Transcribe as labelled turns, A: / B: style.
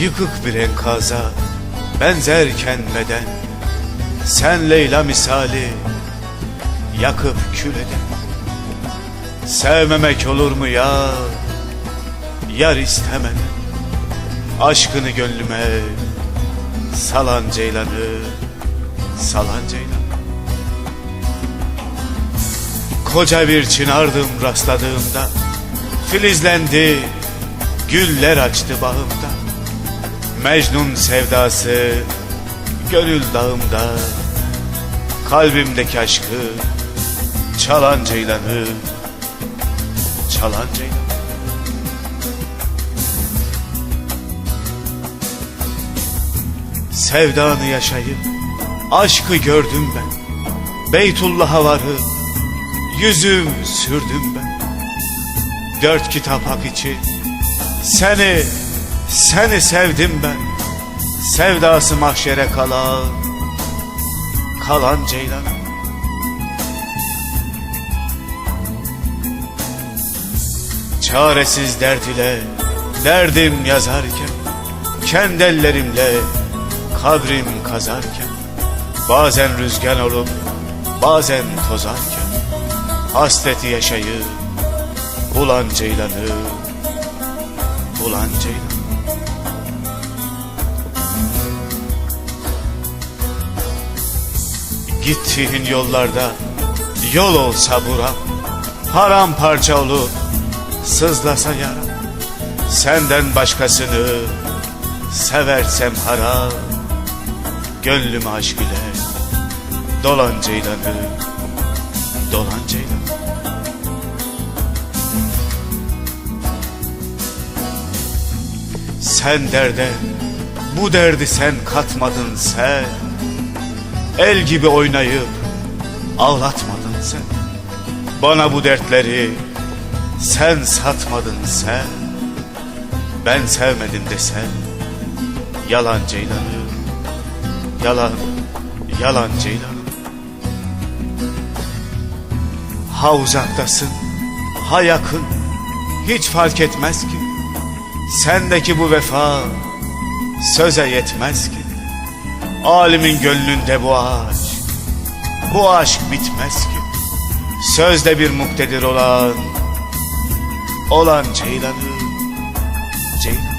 A: Yıkık bir enkaza benzerken beden Sen Leyla misali yakıp kül eden Sevmemek olur mu ya? Yar istemeden Aşkını gönlüme Salan ceylanı Salan ceylan Koca bir çınardım rastladığımda Filizlendi Güller açtı bağımda Mecnun sevdası Gönül dağımda Kalbimdeki aşkı Çalan ceylanı Çalan ceylan Sevdanı yaşayıp Aşkı gördüm ben. Beytullah'a varıp Yüzüm sürdüm ben. Dört kitap hak için Seni Seni sevdim ben. Sevdası mahşere kalan Kalan ceylanım Çaresiz dert ile Derdim yazarken Kendi ellerimle Kabrim kazarken Bazen rüzgar olup Bazen tozarken Hasreti yaşayıp Bulan ceylanı Bulan ceylan Gittiğin yollarda Yol olsa buram Paramparça olup Sızlasa yaram Senden başkasını Seversem haram. Gönlüm aşk ile Dolan ceylanı Sen derde Bu derdi sen katmadın sen. El gibi oynayıp Ağlatmadın sen. Bana bu dertleri Sen satmadın sen. Ben sevmedim desen Yalan ceylanı Yalan Yalan ceylanı Ha uzaktasın Ha yakın. Hiç fark etmez ki Sendeki bu vefa söze yetmez ki. Alimin gönlünde bu ağaç Bu aşk bitmez ki. Sözde bir muktedir olan Olan ceylanı Ceylan